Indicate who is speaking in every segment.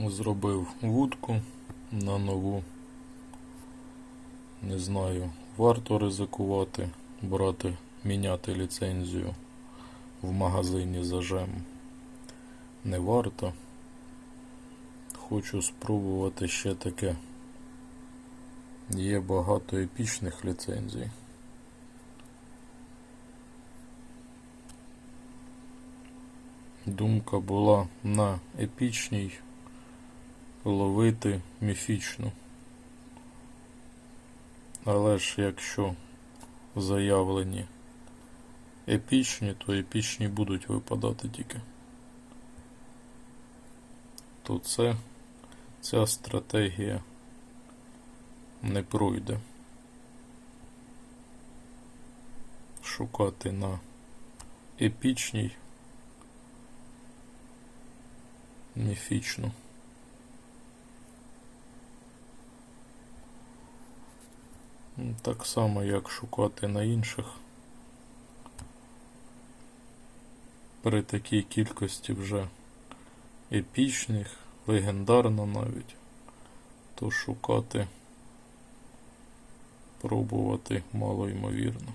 Speaker 1: Зробив вудку на нову. Не знаю, варто ризикувати, брати, міняти ліцензію в магазині зажем. Не варто. Хочу спробувати ще таке. Є багато епічних ліцензій. Думка була на епічній ловити міфічну. Але ж якщо заявлені епічні, то епічні будуть випадати тільки. То це ця стратегія не пройде. Шукати на епічній міфічну. Так само, як шукати на інших. При такій кількості вже епічних, легендарно навіть, то шукати, пробувати мало ймовірно.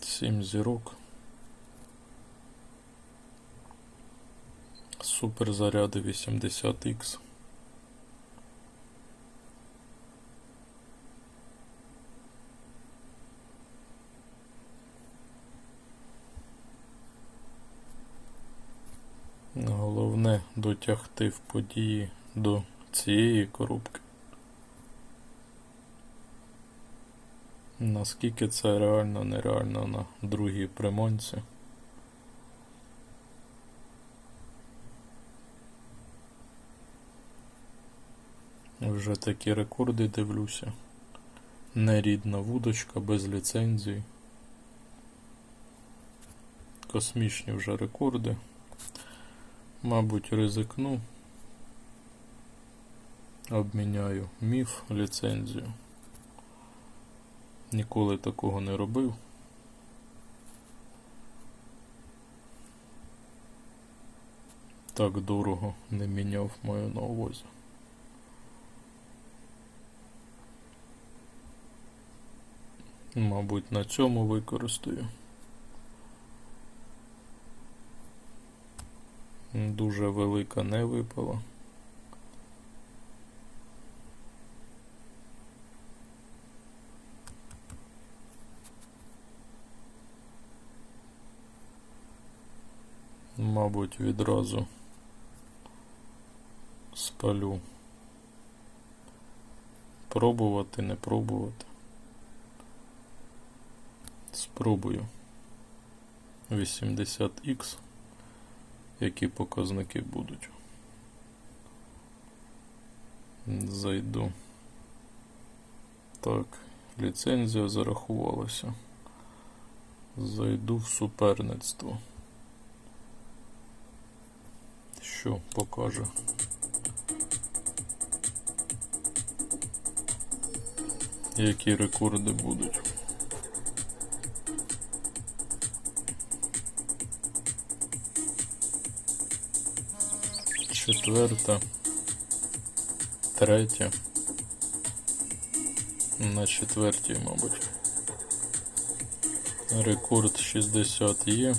Speaker 1: Сім зірок. Суперзаряди 80Х. Дотягти в події до цієї коробки. Наскільки це реально нереально на другій приманці. Вже такі рекорди дивлюся. Нерідна вудочка без ліцензії. Космічні вже рекорди. Мабуть, ризикну. Обміняю міф, ліцензію. Ніколи такого не робив. Так дорого не міняв маю на увазі. Мабуть, на цьому використаю. Дуже велика не випала. Мабуть, відразу спалю. Пробувати, не пробувати. Спробую 80х, які показники будуть. Зайду. Так, ліцензія зарахувалася. Зайду в суперництво. Що покаже? Які рекорди будуть? Четверта, третя. На четвертій, мабуть. Рекорд 60 є.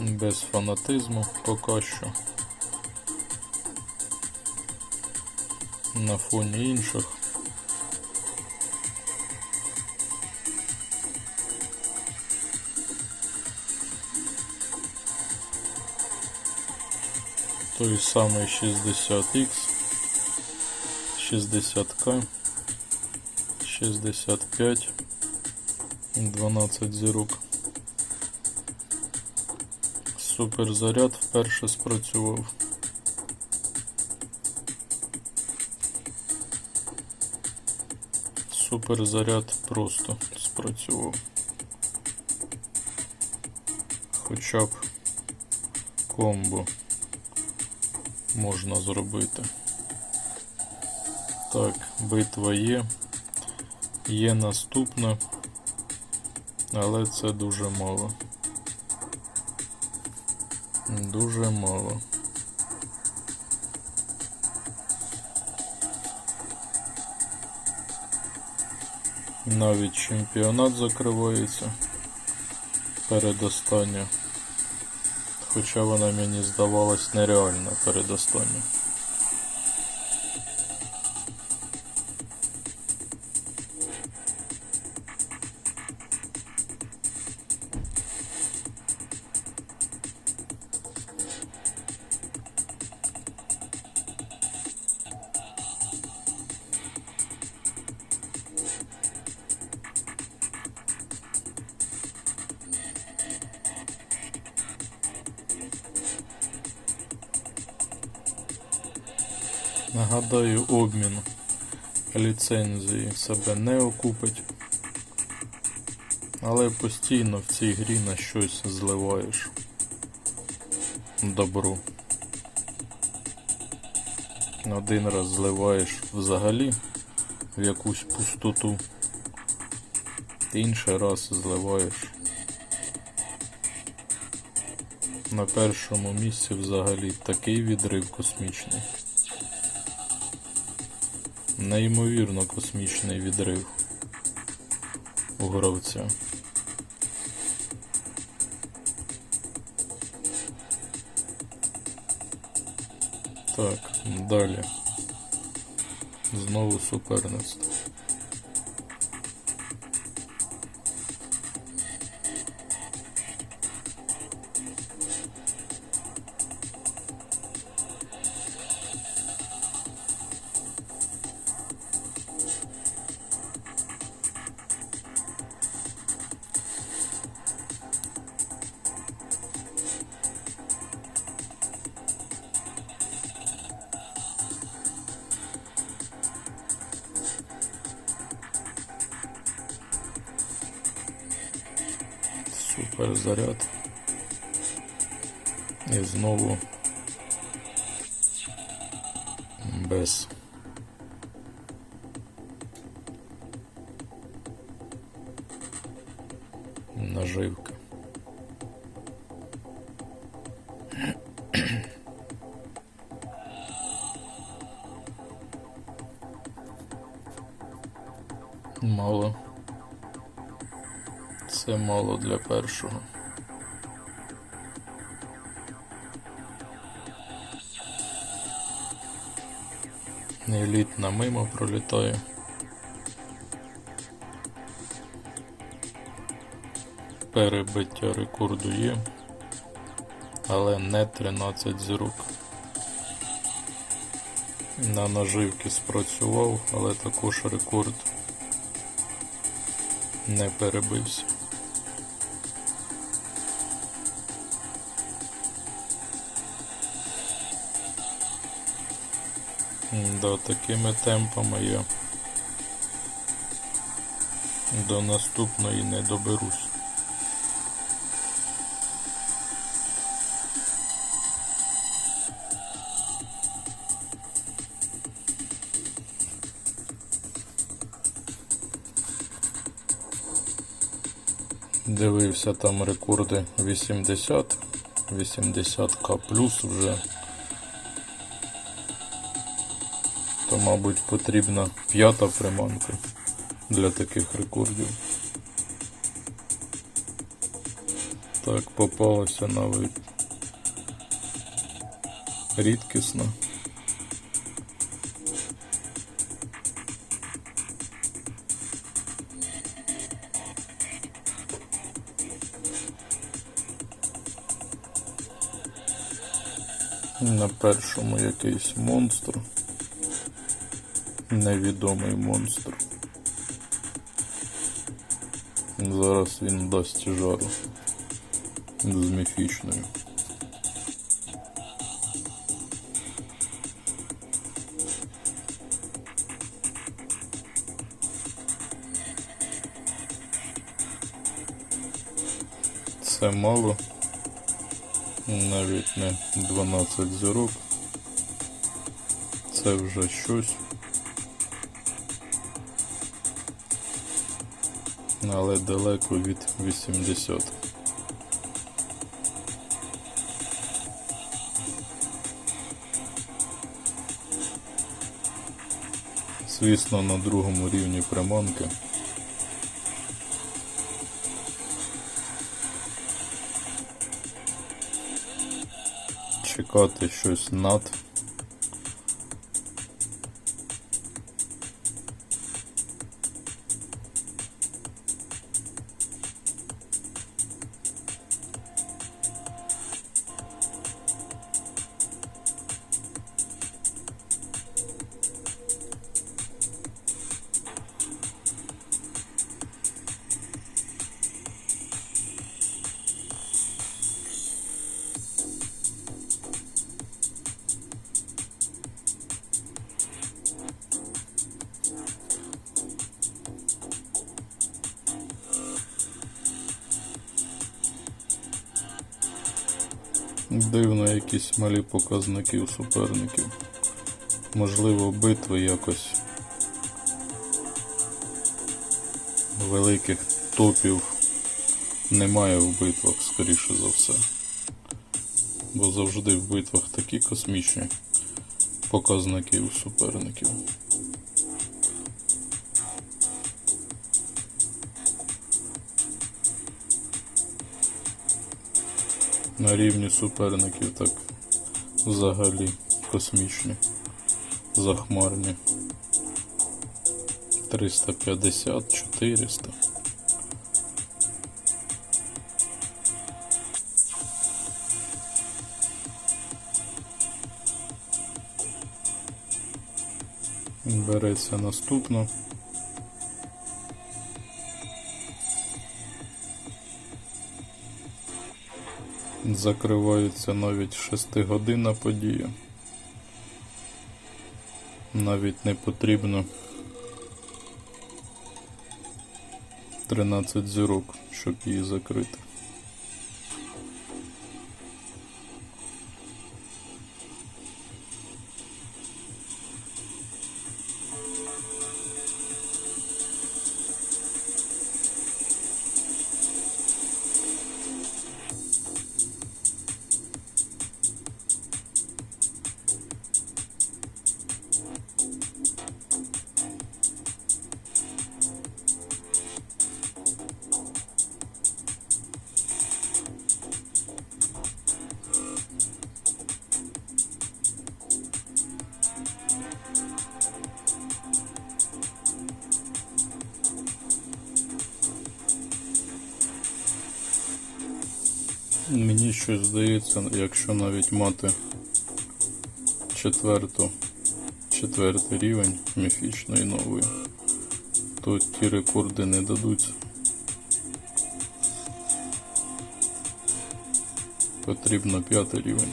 Speaker 1: Без фанатизму поки що. На фоні інших. Той самий 60X, 60К, 65, 12 зірок. Суперзаряд вперше спрацював. Суперзаряд просто спрацював. Хоча б комбо можна зробити. Так, битва є. Є наступна. Але це дуже мало. Дуже мало. Навіть чемпіонат закривається передостання. Хоча вона мені здавалась нереальна передостання. Нагадаю, обмін ліцензії себе не окупить. Але постійно в цій грі на щось зливаєш добру. Один раз зливаєш взагалі в якусь пустоту, інший раз зливаєш. На першому місці взагалі такий відрив космічний. Неймовірно космічний відрив у гравця. Так, далі. Знову суперництво. Наживки. Мало. Це мало для першого. Елітна мимо пролітає. Перебиття рекорду є, але не 13 зірок. На наживки спрацював, але також рекорд не перебився. Да, такими темпами я до наступної не доберусь. Дивився там рекорди 80, 80к плюс вже. То, мабуть, потрібна п'ята приманка для таких рекордів. Так, попалося навіть рідкісно. Першому якийсь монстр. Невідомий монстр. Зараз він дасть жару з міфічною. Це мало навіть не 12 зірок. Це вже щось. Але далеко від 80. Звісно, на другому рівні приманки. Чекати щось над. Дивно якісь малі показники у суперників. Можливо, битви якось великих топів немає в битвах, скоріше за все. Бо завжди в битвах такі космічні показники у суперників. На рівні суперників так взагалі космічні, захмарні. 350, 400. Береться наступно. Закривається навіть 6-годинна подія. Навіть не потрібно 13 зірок, щоб її закрити. Щось здається, якщо навіть мати четверту, четвертий рівень міфічної нової, то ті рекорди не дадуться. Потрібно п'ятий рівень.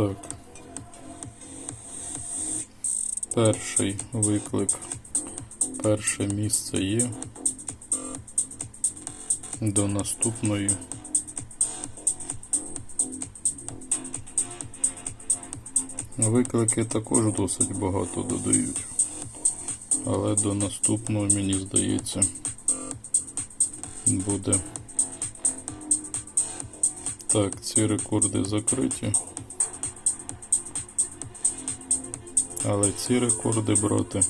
Speaker 1: Так. Перший виклик. Перше місце є. До наступної. Виклики також досить багато додають. Але до наступного, мені здається, буде. Так, ці рекорди закриті. Але ці рекорди брати.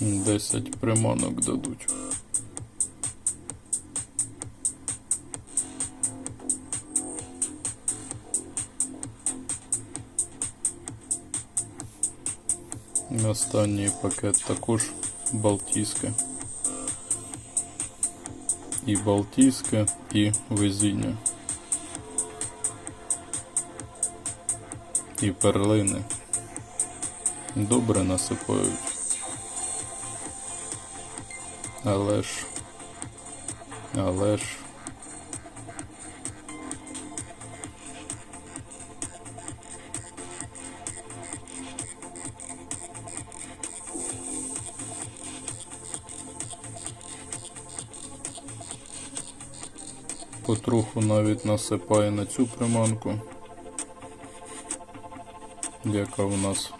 Speaker 1: Десять приманок дадуть. Останній пакет також Балтійське. І Балтійське, і везіння. І перлини. добре насипають. Але ж. Але ж. Потроху навіть насипає на цю приманку, яка в нас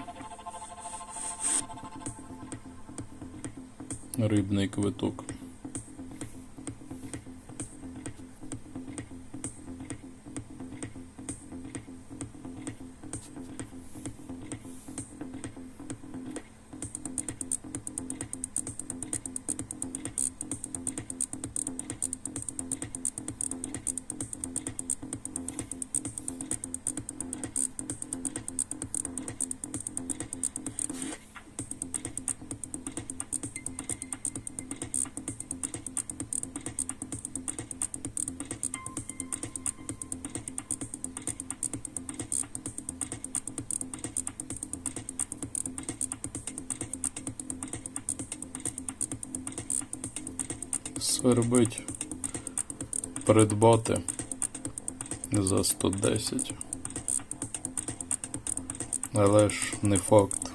Speaker 1: рибний квиток. Свербить придбати за 110. Але ж не факт.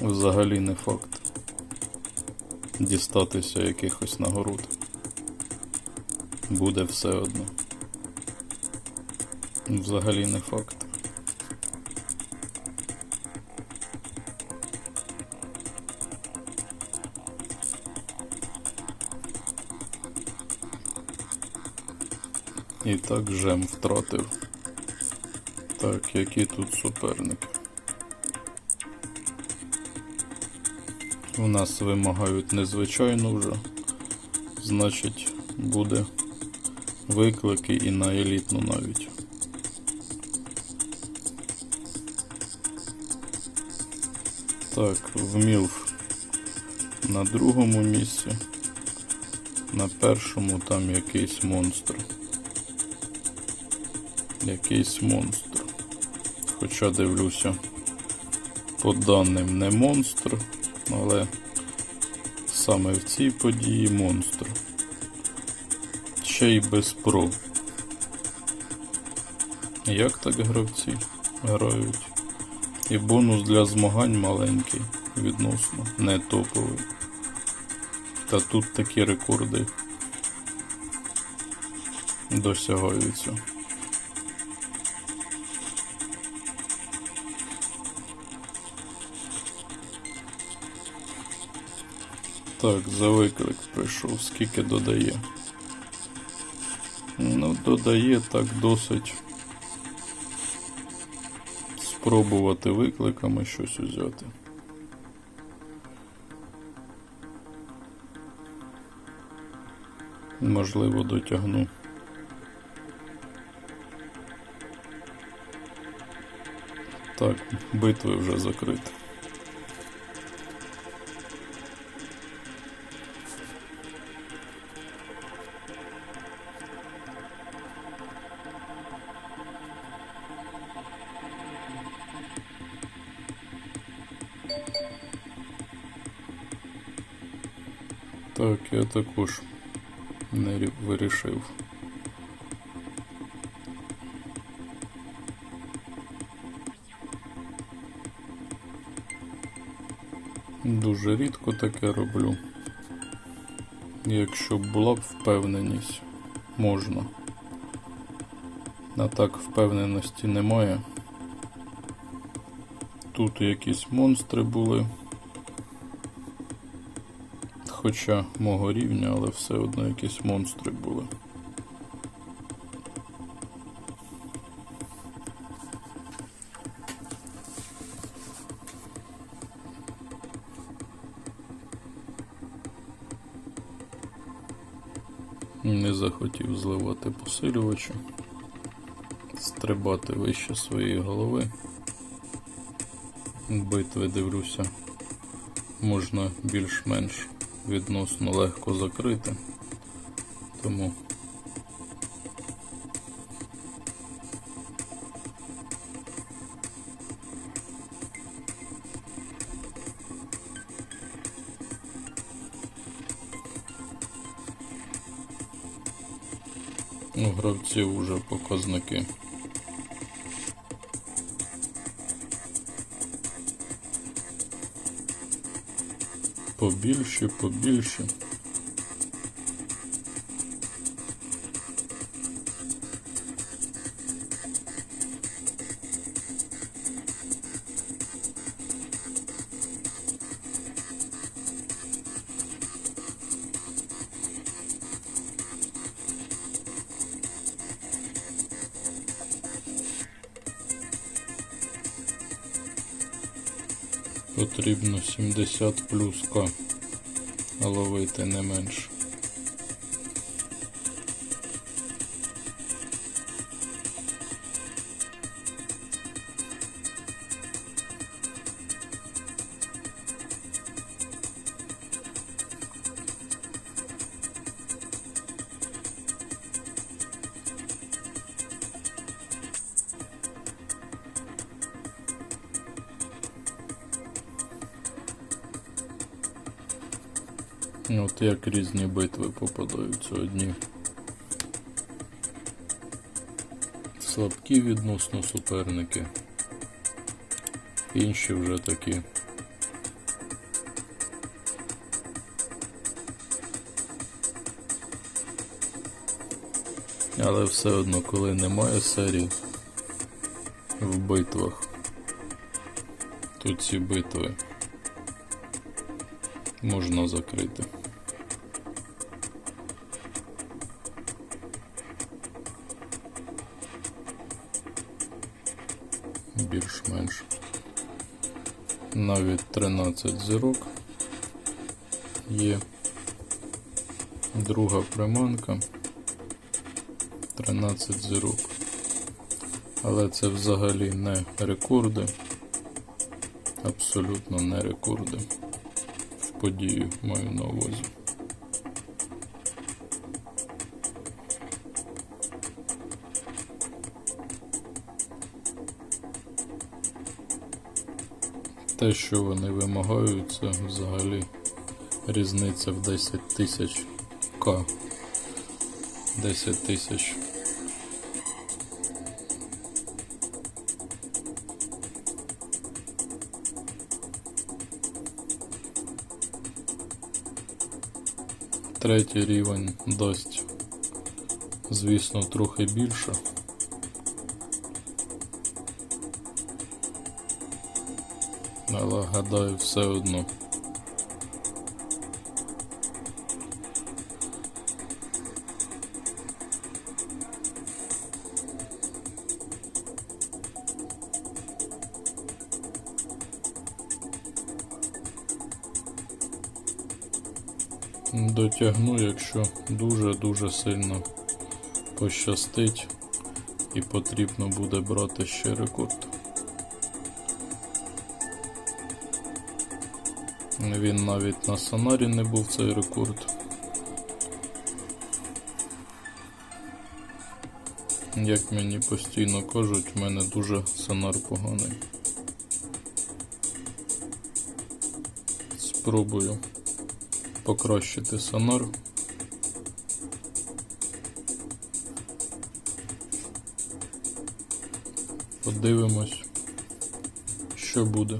Speaker 1: Взагалі не факт. Дістатися якихось нагород. Буде все одно. Взагалі не факт. І так жем втратив. Так, які тут суперники? У нас вимагають незвичайно вже. Значить, буде виклики і на елітну навіть. Так, вмів на другому місці. На першому там якийсь монстр. Якийсь монстр. Хоча дивлюся, по даним не монстр, але саме в цій події монстр. Ще й без про. Як так гравці грають? І бонус для змагань маленький, відносно, не топовий. Та тут такі рекорди досягаються. Так, за виклик прийшов, скільки додає. Ну, додає так досить спробувати викликами щось взяти. Можливо, дотягну. Так, битви вже закриті. Так, я також не вирішив. Дуже рідко таке роблю. Якщо б була б впевненість, можна. А так впевненості немає. Тут якісь монстри були. Хоча мого рівня, але все одно якісь монстри були. Не захотів зливати посилювача, стрибати вище своєї голови. Битви дивлюся, можна більш-менш відносно легко закрити, тому у гравців вже показники. Побільше, побільше. Потрібно 70 плюс К ловити не менше. От як різні битви попадаються одні. Слабкі відносно суперники. Інші вже такі. Але все одно, коли немає серій в битвах, то ці битви можна закрити. Навіть 13 зірок є. Друга приманка. 13 зірок. Але це взагалі не рекорди. Абсолютно не рекорди в подію маю на увазі. Те, що вони вимагають, це взагалі різниця в 10 тисяч К. 10 тисяч. Третій рівень дасть, звісно, трохи більше. Але гадаю, все одно. Дотягну, якщо дуже-дуже сильно пощастить і потрібно буде брати ще рекорд. Він навіть на сонарі не був цей рекорд. Як мені постійно кажуть, в мене дуже сонар поганий. Спробую покращити сонар. Подивимось, що буде.